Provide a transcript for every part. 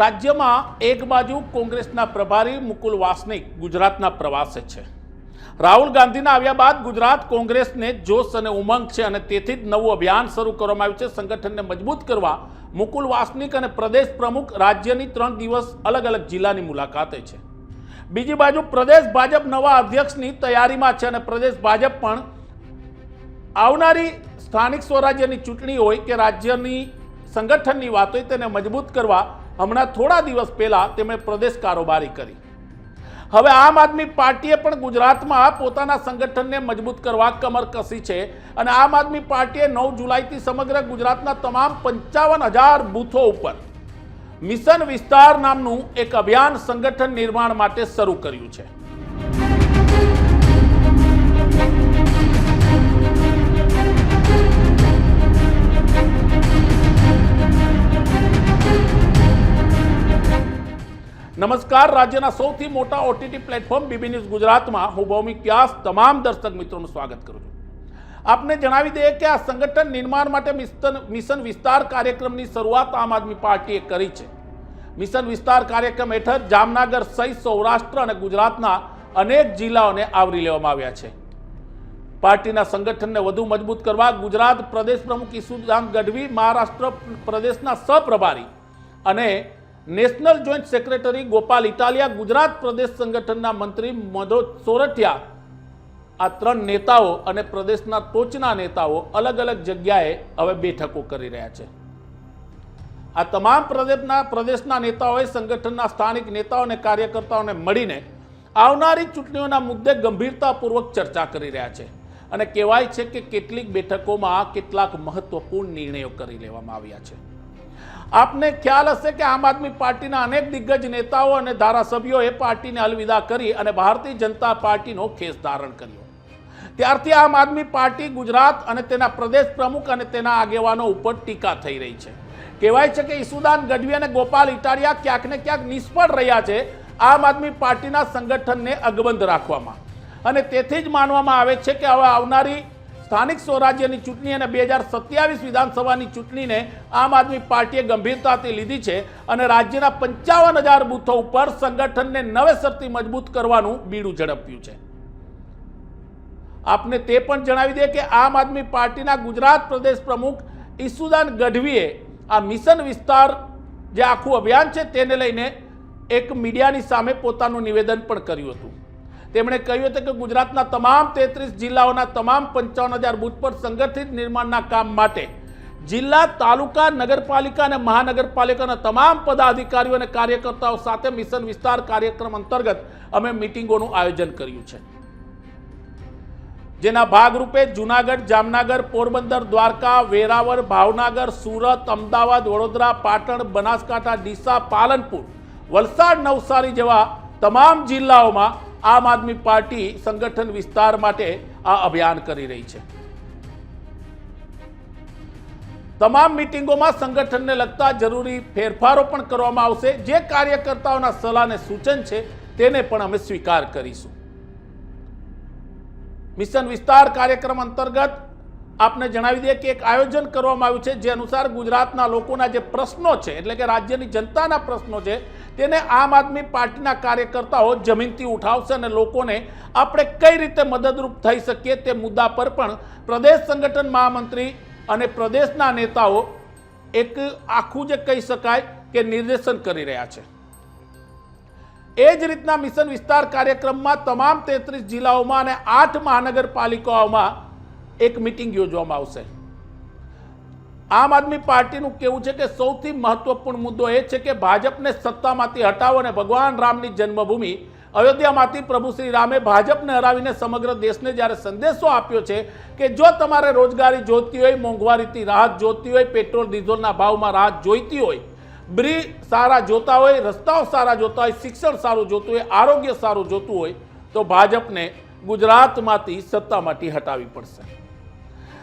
રાજ્યમાં એક બાજુ કોંગ્રેસના પ્રભારી મુકુલ વાસનિક ગુજરાતના પ્રવાસે છે. રાહુલ ગાંધીના આવ્યા બાદ ગુજરાત કોંગ્રેસને જોશ અને ઉમંગ છે અને તેથી જ નવું અભિયાન શરૂ કરવામાં આવ્યું છે. સંગઠનને મજબૂત કરવા મુકુલ વાસનિક અને પ્રદેશ પ્રમુખ રાજ્યની ત્રણ દિવસ અલગ અલગ જિલ્લાની મુલાકાતે છે. બીજી બાજુ પ્રદેશ ભાજપ નવા અધ્યક્ષની તૈયારીમાં છે અને પ્રદેશ ભાજપ પણ આવનારી સ્થાનિક સ્વરાજ્યની ચૂંટણી હોય કે રાજ્યની સંગઠનની વાત હોય તેને મજબૂત કરવા હમણાં થોડા દિવસ પહેલા તેમણે પ્રદેશ કારોબારી કરી. હવે આમ આદમી પાર્ટીએ પણ ગુજરાતમાં પોતાના સંગઠનને મજબૂત કરવા કમર કસી છે અને આમ આદમી પાર્ટીએ નવ જુલાઈથી સમગ્ર ગુજરાતના તમામ પંચાવન હજાર બૂથો ઉપર મિશન વિસ્તાર નામનું એક અભિયાન સંગઠન નિર્માણ માટે શરૂ કર્યું છે. નમસ્કાર. રાજ્યના સૌથી મોટા ઓટીટી પ્લેટફોર્મ બીબી ન્યૂઝ ગુજરાતમાં હું ભૌમિક વ્યાસ તમામ દર્શક મિત્રોનું સ્વાગત કરું છું. આપને જણાવી દઈએ કે આ સંગઠન નિર્માણ માટે મિશન વિસ્તાર કાર્યક્રમની શરૂઆત આમ આદમી પાર્ટીએ કરી છે. મિશન વિસ્તાર કાર્યક્રમ હેઠળ જામનગર સહિત સૌરાષ્ટ્ર અને ગુજરાતના અનેક જિલ્લાઓને આવરી લેવામાં આવ્યા છે. પાર્ટીના સંગઠનને વધુ મજબૂત કરવા ગુજરાત પ્રદેશ પ્રમુખ ઈસુદાન ગઢવી, મહારાષ્ટ્ર પ્રદેશના સહપ્રભારી અને national joint secretary Gopal Italia, Gujarat પ્રદેશ સંગઠનના મંત્રી મધોજ સોરઠિયા. આ ત્રણ નેતાઓ અને પ્રદેશના ટોચના નેતાઓ અલગ અલગ જગ્યાએ હવે બેઠકો કરી રહ્યા છે. આ તમામ પ્રદેશના પ્રદેશના નેતાઓએ સંગઠનના સ્થાનિક નેતાઓ અને કાર્યકર્તાઓને મળીને આવનારી ચૂંટણીઓના મુદ્દે ગંભીરતાપૂર્વક ચર્ચા કરી રહ્યા છે અને કહેવાય છે કે કેટલીક બેઠકોમાં કેટલાક મહત્વપૂર્ણ નિર્ણયો કરી લેવામાં આવ્યા છે. આપને ખ્યાલ હશે કે આમ આદમી પાર્ટીના અનેક દિગ્ગજ નેતાઓ અને ધારાસભ્યોએ પાર્ટીને અલવિદા કરી અને ભારતીય જનતા પાર્ટીનો ખેસ ધારણ કર્યો. ત્યારથી આમ આદમી પાર્ટી ગુજરાત અને તેના પ્રદેશ પ્રમુખ અને તેના આગેવાનો ઉપર ટીકા થઈ રહી છે. કહેવાય છે કે ઈસુદાન ગઢવી અને ગોપાલ ઇટાલિયા ક્યાંક ને ક્યાંક નિષ્ફળ રહ્યા છે આમ આદમી પાર્ટીના સંગઠનને અગબંધ રાખવામાં. અને તેથી જ માનવામાં આવે છે કે હવે આવનારી સ્થાનિક સ્વરાજ્યની ચૂંટણી અને બે સત્યાવીસ વિધાનસભાની ચૂંટણીને આમ આદમી પાર્ટીએ ગંભીરતાથી લીધી છે અને રાજ્યના પંચાવન હજાર બૂથો ઉપર સંગઠનને નવેસરથી મજબૂત કરવાનું બીડું ઝડપ્યું છે. આપને તે પણ જણાવી દે કે આમ આદમી પાર્ટીના ગુજરાત પ્રદેશ પ્રમુખ ઈસુદાન ગઢવીએ આ મિશન વિસ્તાર જે આખું અભિયાન છે તેને લઈને એક મીડિયાની સામે પોતાનું નિવેદન પણ કર્યું હતું. તેમણે કહ્યું હતું કે ગુજરાતના તમામ તેત્રીસ જિલ્લાઓના તમામ પંચાવન હજાર બૂથ પર સંગઠિત નિર્માણના કામ માટે જિલ્લા, તાલુકા, નગરપાલિકા અને મહાનગરપાલિકાના તમામ પદાધિકારીઓ અને કાર્યકર્તાઓ સાથે મિશન વિસ્તાર કાર્યક્રમ અંતર્ગત અમે મિટિંગોનું આયોજન કર્યું છે. જેના ભાગરૂપે જુનાગઢ, જામનગર, પોરબંદર, દ્વારકા, વેરાવળ, ભાવનગર, સુરત, અમદાવાદ, વડોદરા, પાટણ, બનાસકાંઠા, ડીસા, પાલનપુર, વલસાડ, નવસારી જેવા તમામ જિલ્લાઓમાં આમ આદમી પાર્ટી સંગઠન વિસ્તાર માટે આ અભિયાન કરી રહી છે. તમામ મિટિંગોમાં સંગઠનને લગતા જરૂરી ફેરફારો પણ કરવામાં આવશે. જે કાર્યકર્તાઓના સલાહ સૂચન છે તેને પણ અમે સ્વીકાર કરીશું. મિશન વિસ્તાર કાર્યક્રમ અંતર્ગત આપને જણાવી દઈએ કે એક આયોજન કરવામાં આવ્યું છે જે અનુસાર ગુજરાતના લોકોના જે પ્રશ્નો છે, એટલે કે રાજ્યની જનતાના પ્રશ્નો છે, તેને આમ આદમી પાર્ટીના કાર્યકર્તાઓ જમીનથી ઉઠાવશે અને લોકોને આપણે કઈ રીતે મદદરૂપ થઈ શકીએ તે મુદ્દા પર પણ પ્રદેશ સંગઠન મહામંત્રી અને પ્રદેશના નેતાઓ એક આખું જે કહી શકાય કે નિર્દેશન કરી રહ્યા છે. એ જ રીતના મિશન વિસ્તાર કાર્યક્રમમાં તમામ તેત્રીસ જિલ્લાઓમાં અને આઠ મહાનગરપાલિકાઓમાં એક મિટિંગ યોજવામાં આવશે. આમ આદમી પાર્ટીનું કેવું છે કે સૌથી મહત્વપૂર્ણ મુદ્દો એ છે કે ભાજપને સત્તામાંથી હટાવો અને ભગવાન રામની જન્મભૂમિ અયોધ્યામાંથી પ્રભુ શ્રી રામે ભાજપને હરાવીને સમગ્ર દેશને જ્યારે સંદેશો આપ્યો છે કે જો તમારે રોજગારી જોઈતી હોય, મોંઘવારીથી રાહત જોઈતી હોય, પેટ્રોલ, ડીઝલના ભાવમાં રાહત જોઈતી હોય, બ્રી સારા જોતા હોય, રસ્તાઓ સારા જોતા હોય, શિક્ષણ સારું જોતું હોય, આરોગ્ય સારું જોતું હોય, તો ભાજપને ગુજરાતમાંથી સત્તામાંથી હટાવી પડશે.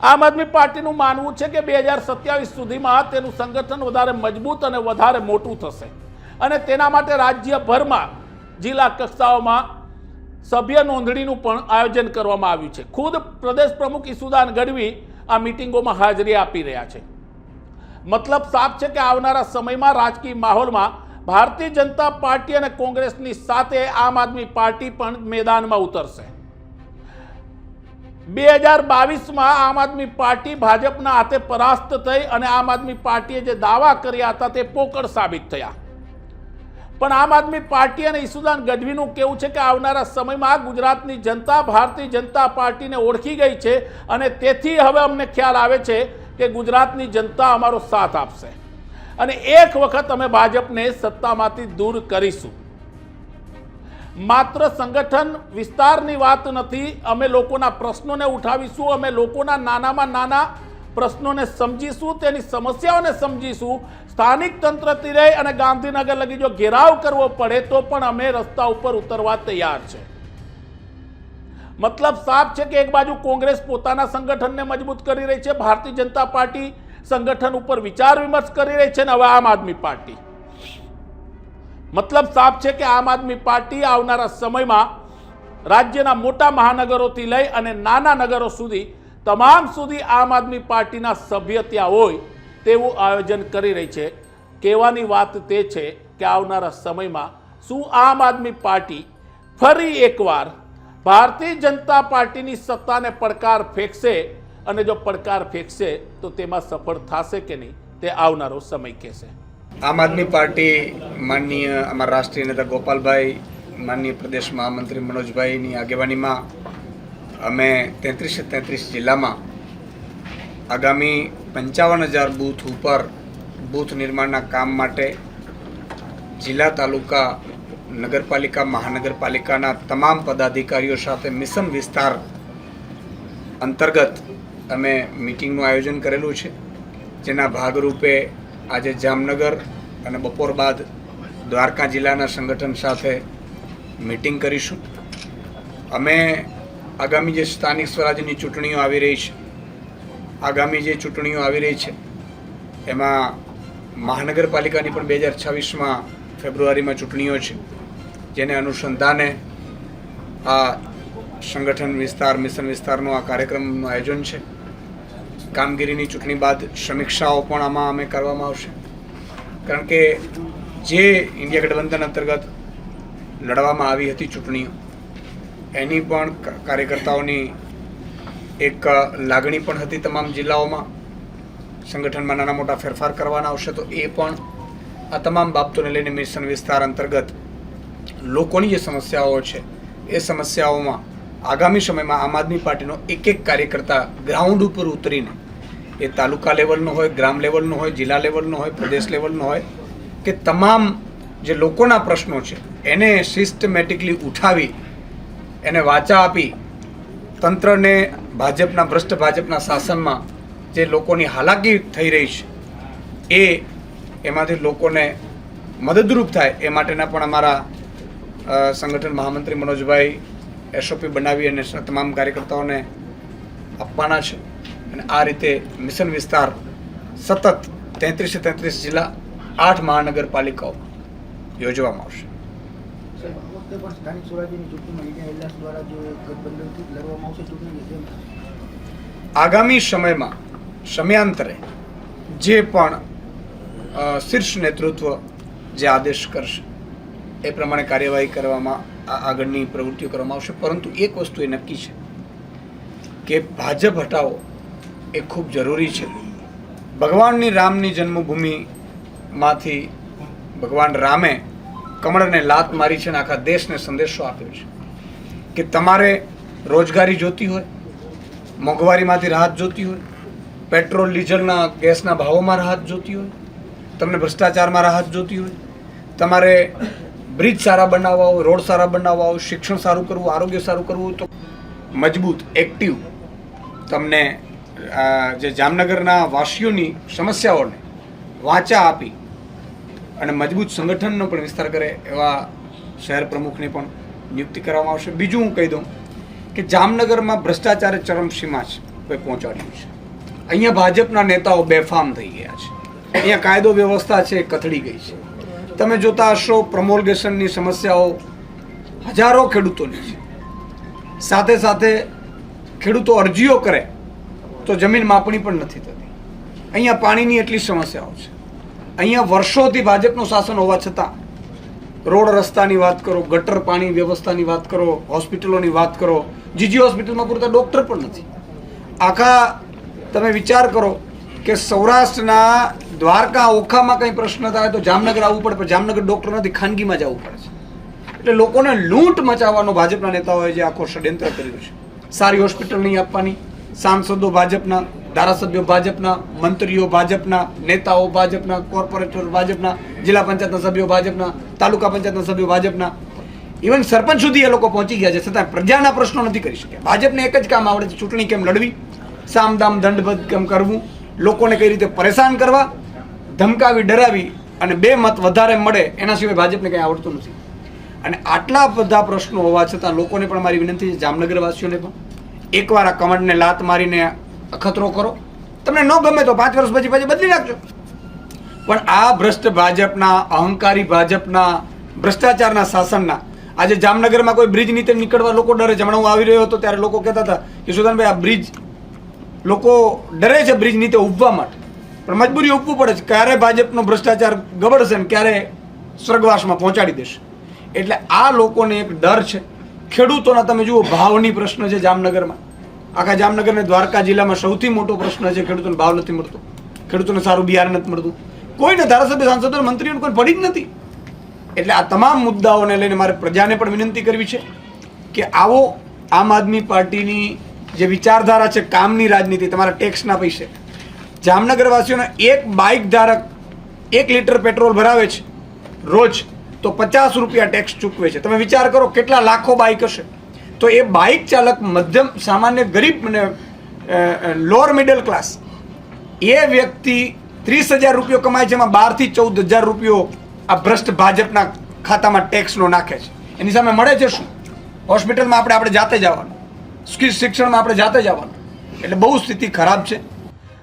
આમ આદમી પાર્ટીનું માનવું છે કે બે હજાર સત્યાવીસ સુધીમાં તેનું સંગઠન વધારે મજબૂત અને વધારે મોટું થશે. અને તેના માટે રાજ્યભરમાં જિલ્લા કક્ષાઓમાં સભ્ય નોંધણીનું પણ આયોજન કરવામાં આવ્યું છે. ખુદ પ્રદેશ પ્રમુખ ઈસુદાન ગઢવી આ મિટિંગોમાં હાજરી આપી રહ્યા છે. મતલબ સાફ છે કે આવનારા સમયમાં રાજકીય માહોલમાં ભારતીય જનતા પાર્ટી અને કોંગ્રેસની સાથે આમ આદમી પાર્ટી પણ મેદાનમાં ઉતરશે. બે હજાર બાવીસમાં આમ આદમી પાર્ટી ભાજપના હાથે પરાસ્ત થઈ અને આમ આદમી પાર્ટીએ જે દાવા કર્યા હતા તે પોકળ સાબિત થયા. પણ આમ આદમી પાર્ટી અને ઈસુદાન ગઢવીનું કેવું છે કે આવનારા સમયમાં ગુજરાતની જનતા ભારતીય જનતા પાર્ટીને ઓળખી ગઈ છે અને તેથી હવે અમને ખ્યાલ આવે છે કે ગુજરાતની જનતા અમારો સાથ આપશે. અને એક વખત અમે ભાજપને સત્તામાંથી દૂર કરીશું. માત્ર સંગઠન વિસ્તારની વાત નથી, અમે લોકોના પ્રશ્નોને ઉઠાવીશું, અમે લોકોના નાનામાં નાના પ્રશ્નોને સમજીશું, તેની સમસ્યાઓને સમજીશું. સ્થાનિક તંત્રથી લઈ અને ગાંધીનગર લગી જો ઘેરાવ કરવો પડે, તો પણ અમે રસ્તા ઉપર ઉતરવા તૈયાર છે. મતલબ સાફ છે કે એક બાજુ કોંગ્રેસ પોતાના સંગઠનને મજબૂત કરી રહી છે, ભારતીય જનતા પાર્ટી સંગઠન ઉપર વિચાર વિમર્શ કરી રહી છે ને હવે આમ આદમી પાર્ટી. મતલબ સાફ છે કે આમ આદમી પાર્ટી આવનારા સમયમાં રાજ્યના મોટા મહાનગરોથી લઈ અને નાના નગરો સુધી, તમામ સુધી આમ આદમી પાર્ટીના સભ્ય ત્યાં હોય તેવું આયોજન કરી રહી છે. કહેવાની વાત તે છે કે આવનારા સમયમાં શું આમ આદમી પાર્ટી ફરી એકવાર ભારતીય જનતા પાર્ટીની સત્તાને પડકાર ફેંકશે? અને જો પડકાર ફેંકશે, તો તેમાં સફળ થશે કે નહીં? તે આવનારો સમય કહેશે. આમ આદમી પાર્ટી માનનીય અમારા રાષ્ટ્રીય નેતા ગોપાલભાઈ, માનનીય પ્રદેશ મહામંત્રી મનોજભાઈની આગેવાનીમાં અમે તેત્રીસે તેત્રીસ જિલ્લામાં આગામી પંચાવન હજાર બૂથ ઉપર બૂથ નિર્માણના કામ માટે જિલ્લા તાલુકા, નગરપાલિકા, મહાનગરપાલિકાના તમામ પદાધિકારીઓ સાથે મિશન વિસ્તાર અંતર્ગત અમે મિટિંગનું આયોજન કરેલું છે, જેના ભાગરૂપે આજે જામનગર અને બપોર બાદ દ્વારકા જિલ્લાના સંગઠન સાથે મિટિંગ કરીશું. અમે આગામી જે સ્થાનિક સ્વરાજ્યની ચૂંટણીઓ આવી રહી છે, આગામી જે ચૂંટણીઓ આવી રહી છે, એમાં મહાનગરપાલિકાની પણ બે હજાર છવ્વીસમાં ફેબ્રુઆરીમાં ચૂંટણીઓ છે, જેને અનુસંધાને આ સંગઠન વિસ્તાર, મિશન વિસ્તારનો આ કાર્યક્રમનું આયોજન છે. કામગીરીની ચૂંટણી બાદ સમીક્ષાઓ પણ આમાં અમે કરવામાં આવશે. કારણ કે જે ઇન્ડિયા ગઠબંધન અંતર્ગત લડવામાં આવી હતી ચૂંટણીઓ, એની પણ કાર્યકર્તાઓની એક લાગણી પણ હતી તમામ જિલ્લાઓમાં. સંગઠનમાં નાના મોટા ફેરફાર કરવાના આવશે તો એ પણ આ તમામ બાબતોને લઈને મિશન વિસ્તાર અંતર્ગત લોકોની જે સમસ્યાઓ છે, એ સમસ્યાઓમાં આગામી સમયમાં આમ આદમી પાર્ટીનો એક એક કાર્યકર્તા ગ્રાઉન્ડ ઉપર ઉતરીને એ તાલુકા લેવલનું હોય, ગ્રામ લેવલનું હોય, જિલ્લા લેવલનું હોય, પ્રદેશ લેવલનું હોય, કે તમામ જે લોકોના પ્રશ્નો છે, એને સિસ્ટમેટિકલી ઉઠાવી, એને વાચા આપી, તંત્રને ભાજપના, ભ્રષ્ટ ભાજપના શાસનમાં જે લોકોની હાલાકી થઈ રહી છે, એ એમાંથી લોકોને મદદરૂપ થાય, એ માટેના પણ અમારા સંગઠન મહામંત્રી મનોજભાઈ એસઓપી બનાવી અને તમામ કાર્યકર્તાઓને આપવાના છે. અને આ રીતે મિશન વિસ્તાર સતત તેત્રીસે તેત્રીસ જિલ્લા આઠ મહાનગરપાલિકાઓ યોજવામાં આવશે. આગામી સમયમાં સમયાંતરે જે પણ શીર્ષ નેતૃત્વ જે આદેશ કરશે એ પ્રમાણે કાર્યવાહી કરવામાં આગળની પ્રવૃત્તિઓ કરવામાં આવશે. પરંતુ એક વસ્તુ એ નક્કી છે કે ભાજપ હટાવો. એ ખૂબ જરૂરી છે. ભગવાનની રામની જન્મભૂમિમાંથી ભગવાન રામે કમળને લાત મારી છે અને આખા દેશને સંદેશો આપ્યો છે કે તમારે રોજગારી જોતી હોય, મોંઘવારીમાંથી રાહત જોતી હોય, પેટ્રોલ, ડીઝલના, ગેસના ભાવોમાં રાહત જોતી હોય, તમને ભ્રષ્ટાચારમાં રાહત જોતી હોય, તમારે બ્રિજ સારા બનાવવા હોય, રોડ સારા બનાવવા હોય, શિક્ષણ સારું કરવું, આરોગ્ય સારું કરવું તો મજબૂત, એક્ટિવ તમને જે જામનગરના વાસીઓની સમસ્યાઓને વાંચા આપી અને મજબૂત સંગઠનનો પણ વિસ્તાર કરે એવા શહેર પ્રમુખની પણ નિયુક્તિ કરવામાં આવશે. બીજું હું કહી દઉં કે જામનગરમાં ભ્રષ્ટાચારે ચરમસીમા છે, કોઈ પહોંચાડ્યું છે. અહીંયા ભાજપના નેતાઓ બેફામ થઈ ગયા છે. અહીંયા કાયદો વ્યવસ્થા છે, કથળી ગઈ છે. તમે જોતા હશો પ્રમોલગેશનની સમસ્યાઓ હજારો ખેડૂતોની છે. સાથે સાથે ખેડૂતો અરજીઓ કરે તો જમીન માપણી પણ નથી થતી. અહીંયા પાણીની એટલી સમસ્યાઓ છે. અહીંયા વર્ષોથી ભાજપનું શાસન હોવા છતાં રોડ રસ્તાની વાત કરો, ગટર પાણી વ્યવસ્થાની વાત કરો, હોસ્પિટલોની વાત કરો, જીજી હોસ્પિટલમાં પૂરતા ડૉક્ટર પણ નથી. આખા તમે વિચાર કરો કે સૌરાષ્ટ્રના દ્વારકા ઓખામાં કંઈ પ્રશ્ન થાય તો જામનગર આવવું પડે, પણ જામનગર ડૉક્ટર નથી, ખાનગીમાં જવું પડે છે. એટલે લોકોને લૂંટ મચાવવાનો ભાજપના નેતાઓએ જે આખો ષડયંત્ર કર્યું છે. સારી હોસ્પિટલ નહીં આપવાની. સાંસદો ભાજપના, ધારાસભ્યો ભાજપના, મંત્રીઓ ભાજપના, નેતાઓ ભાજપના, કોર્પોરેટર ભાજપના, જિલ્લા પંચાયતના સભ્યો ભાજપના, તાલુકા પંચાયતના સભ્યો ભાજપના. ઇવન સરપંચ સુધી એ લોકો પહોંચી ગયા છે. છતાં પ્રજાના પ્રશ્નો નથી કરી શક્યા. ભાજપને એક જ કામ આવડે છે, ચૂંટણી કેમ લડવી? સામદામ દંડભદ કેમ કરવું? લોકોને કઈ રીતે પરેશાન કરવા? ધમકાવી, ડરાવી અને બે મત વધારે મળે એના સિવાય ભાજપને કંઈ આવડતું નથી. અને આટલા બધા પ્રશ્નો હોવા છતાં લોકોને પણ મારી વિનંતી છે, જામનગરવાસીઓને પણ. એકવાર આ કમળને લાત મારીને અખતરો કરો. તમને ન ગમે તો પાંચ વર્ષ પછી પછી બદલી નાખજો. પણ આ ભ્રષ્ટ ભાજપના, અહંકારી ભાજપના, ભ્રષ્ટાચારના શાસનના, આજે જામનગરમાં કોઈ બ્રિજ નીચે નીકળવા લોકો ડરે છે. હમણાં હું આવી રહ્યો હતો ત્યારે લોકો કહેતા હતા કે, સુદાનભાઈ, આ બ્રિજ લોકો ડરે છે બ્રિજ નીચે ઉભવા માટે. પણ મજબૂરી ઉભવું પડે છે. ક્યારે ભાજપનો ભ્રષ્ટાચાર ગબડશે ને ક્યારે સ્વર્ગવાસમાં પહોંચાડી દેશે? એટલે આ લોકોને એક ડર છે. ખેડૂતોના તમે જુઓ, ભાવની પ્રશ્ન છે જામનગરમાં. આખા જામનગર અને દ્વારકા જિલ્લામાં સૌથી મોટો પ્રશ્ન છે ખેડૂતોને ભાવ નથી મળતો. ખેડૂતોને સારું બિયારણ નથી મળતું. કોઈને ધારાસભ્ય સાંસદો મંત્રીઓને કોઈ પડી જ નથી. એટલે આ તમામ મુદ્દાઓને લઈને મારે પ્રજાને પણ વિનંતી કરવી છે કે આવો આમ આદમી પાર્ટીની જે વિચારધારા છે, કામની રાજનીતિ, તમારા ટેક્સના પૈસે. જામનગરવાસીઓને એક બાઇક ધારક એક લીટર પેટ્રોલ ભરાવે છે. રોજ તો પચાસ રૂપિયા ટેક્સ ચૂકવે છે. તમે વિચાર કરો કેટલા લાખો બાઇક હશે. તો એ બાઇક ચાલક મધ્યમ, સામાન્ય, ગરીબ અને લોઅર મિડલ ક્લાસ એ વ્યક્તિ ત્રીસ હજાર રૂપિયો કમાય છે એમાં બારથી ચૌદ હજાર રૂપિયો આ ભ્રષ્ટ ભાજપના ખાતામાં ટેક્સનો નાખે છે. એની સામે મળે છે શું? હોસ્પિટલમાં આપણે આપણે જાતે જવાનું. શિક્ષણમાં આપણે જાતે જવાનું. એટલે બહુ સ્થિતિ ખરાબ છે.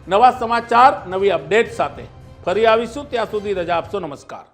નવા સમાચાર, નવી અપડેટ સાથે ફરી આવીશું. ત્યાં સુધી રજા આપશો. નમસ્કાર.